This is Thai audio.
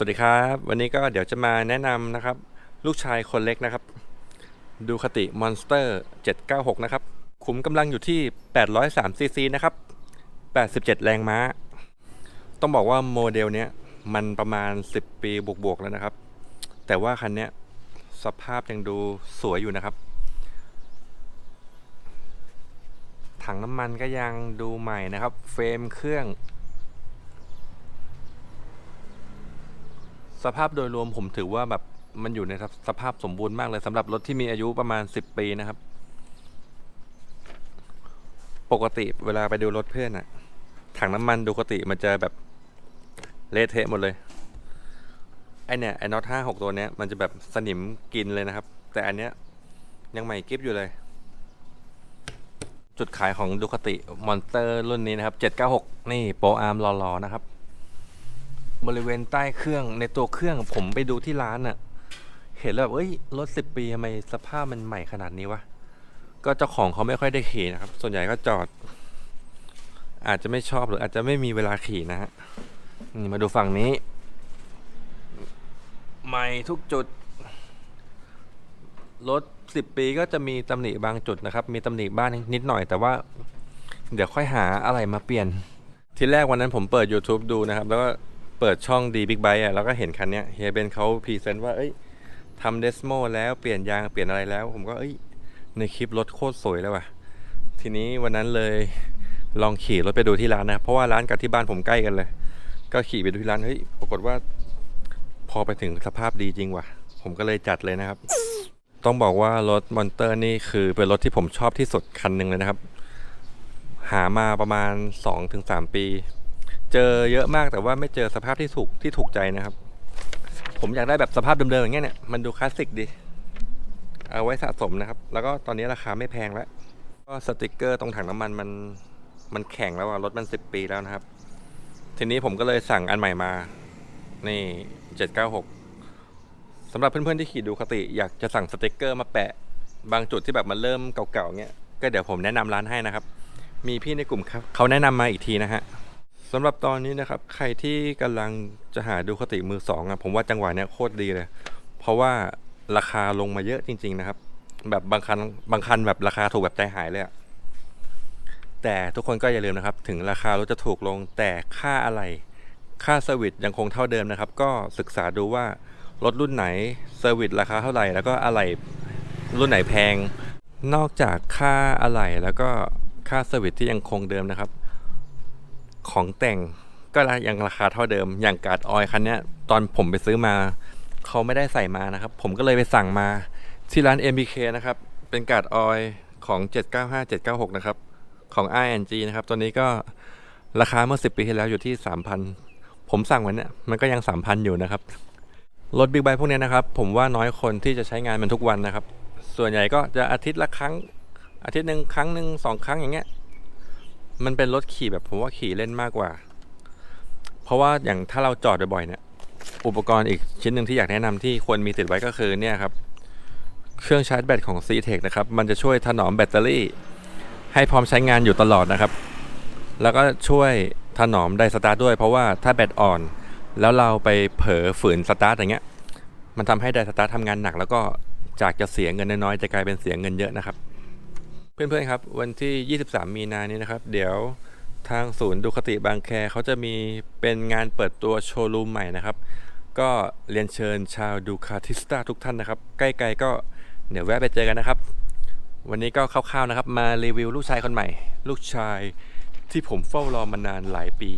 สวัสดีครับ วันนี้ก็เดี๋ยวจะมาแนะนำนะครับ ลูกชายคนเล็กนะครับ ดูคติมอนสเตอร์796 นะครับ ขุมกำลังอยู่ที่ 803ซีซีนะครับ 87 แรงม้า ต้องบอกว่าโมเดลเนี้ยมันประมาณ 10 ปีบวกๆแล้วนะครับ แต่ว่าคันเนี้ยสภาพยังดูสวยอยู่นะครับ ถังน้ำมันก็ยังดูใหม่นะครับ เฟรมเครื่อง สภาพโดยรวมผมถือว่าแบบมันอยู่ในสภาพสมบูรณ์มากเลยสำหรับรถที่มีอายุประมาณ 10 ปีนะครับ ปกติเวลาไปดูรถเพื่อนอะถังน้ำมันดูปกติมันจะแบบเละเทะหมดเลย ไอเนี่ยไอน็อตห้าหกตัวเนี้ยมันจะแบบสนิมกินเลยนะครับ แต่อันเนี้ยยังใหม่กิฟอยู่เลย จุดขายของดูคติมอนสเตอร์รุ่นนี้นะครับ 796 นี่โปรอาร์มรอๆนะครับ บริเวณใต้เครื่องในตัวเครื่องผมไปดูที่ร้านอะเห็นแล้วแบบเอ้ยรถสิบปีทำไมสภาพมันใหม่ขนาดนี้วะก็เจ้าของเขาไม่ค่อยได้ขี่นะครับ ส่วนใหญ่ก็จอด อาจจะไม่ชอบหรืออาจจะไม่มีเวลาขี่นะฮะนี่มาดูฝั่งนี้ ใหม่ทุกจุดรถสิบปีก็จะมีตำหนิบางจุดนะครับ มีตำหนิบ้านนิดหน่อย แต่ว่า เดี๋ยวค่อยหาอะไรมาเปลี่ยน ทีแรกวันนั้นผมเปิด YouTube ดูนะครับ แล้วก็ เปิดช่องดีบิ๊กไบค์อะแล้วก็เห็นคันเนี้ยเฮียเบนเขาพรีเซนต์ว่าเอ้ยทำเดสโมแล้วเปลี่ยนยางเปลี่ยนอะไรแล้ว ผมก็เอ้ยในคลิปรถโคตรสวยเลยว่ะ ทีนี้วันนั้นเลยลองขี่รถไปดูที่ร้านนะ เพราะว่าร้านกับที่บ้านผมใกล้กันเลย ก็ขี่ไปดูที่ร้านเฮ้ยปรากฏว่า พอไปถึงสภาพดีจริงว่ะ ผมก็เลยจัดเลยนะครับ ต้องบอกว่ารถมอนเตอร์นี่คือเป็นรถที่ผมชอบที่สุดคันหนึ่งเลยนะครับ หามาประมาณ 2-3 ปี เจอเยอะมากแต่ว่าไม่เจอสภาพที่ถูกที่ถูกใจนะครับ ผมอยากได้แบบสภาพเดิมๆอย่างเงี้ยเนี่ยมันดูคลาสสิกดี เอาไว้สะสมนะครับ แล้วก็ตอนนี้ราคาไม่แพงแล้วก็สติกเกอร์ตรงถังน้ำมันมันมันแข็งแล้วอะรถมันสิบปีแล้วนะครับ ทีนี้ผมก็เลยสั่งอันใหม่มา นี่เจ็ดเก้าหกสำหรับเพื่อนๆที่ขี่ดูคติอยากจะสั่งสติกเกอร์มาแปะ บางจุดที่แบบมันเริ่มเก่าๆเงี้ยก็เดี๋ยวผมแนะนำร้านให้นะครับ มีพี่ในกลุ่มครับเขาแนะนำมาอีกทีนะฮะ สำหรับตอนนี้นะครับ ใครที่กำลังจะหาดูคติมือสองอะผมว่าจังหวะเนี้ยโคตรดีเลย เพราะว่าราคาลงมาเยอะจริง ๆ นะครับ แบบบางคันบางคันแบบราคาถูกแบบใจหายเลยอะแต่ทุกคนก็อย่าลืมนะครับ ถึงราคารถจะถูกลงแต่ค่าอะไร ค่าเซอร์วิสยังคงเท่าเดิมนะครับ ก็ศึกษาดูว่ารถรุ่นไหนเซอร์วิสราคาเท่าไหร่ แล้วก็อะไรรุ่นไหนแพง นอกจากค่าอะไหล่แล้วก็ค่าเซอร์วิสที่ยังคงเดิมนะครับ ของแต่งก็ยังราคาเท่าเดิม อย่างการ์ดออยคันนี้ตอนผมไปซื้อมาเขาไม่ได้ใส่มานะครับ ผมก็เลยไปสั่งมาที่ร้าน MBK นะครับ เป็นการ์ดออยของ 795 796 นะครับ ของ ING นะครับ ตัวนี้ก็ราคาเมื่อ 10 ปีที่แล้วอยู่ที่ 3,000 ผมสั่งว้เนี่ยมันก็ยัง 3,000 อยู่นะครับ รถบิ๊กไบค์พวกนี้นะครับ ผมว่าน้อยคนที่จะใช้งานมันทุกวันนะครับ ส่วนใหญ่ก็จะอาทิตย์ละครั้ง อาทิตย์หนึ่งครั้งหนึ่งสองครั้งอย่างเงี้ย มันเป็นรถขี่แบบผมว่าขี่เล่นมากกว่า เพราะว่าอย่างถ้าเราจอดบ่อยๆเนี่ย อุปกรณ์อีกชิ้นหนึ่งที่อยากแนะนำที่ควรมีติดไว้ก็คือเนี่ยครับ เครื่องชาร์จแบตของ c t e c นะครับ มันจะช่วยถนอมแบตเตอรี่ ให้พร้อมใช้งานอยู่ตลอดนะครับ แล้วก็ช่วยถนอมไดสตาร์ทด้วย เพราะว่าถ้าแบตอ่อน แล้วเราไปเผลอฝืนสตาร์ทอย่างเงี้ย มันทำให้ไดสตาร์ททำงานหนัก แล้วก็จากจะเสียเงินน้อยๆจะกลายเป็นเสียเงินเยอะนะครับ เพื่อนๆครับ วันที่ 23 มีนานี้นะครับ เดี๋ยวทางศูนย์ดูคติบางแคเขาจะมีเป็นงานเปิดตัวโชว์รูมใหม่นะครับ ก็เรียนเชิญชาวดูคาทิสตาทุกท่านนะครับ ใกล้ๆก็เดี๋ยวแวะไปเจอกันนะครับ วันนี้ก็คร่าวๆนะครับ มารีวิวลูกชายคนใหม่ ลูกชายที่ผมเฝ้ารอมานานหลายปี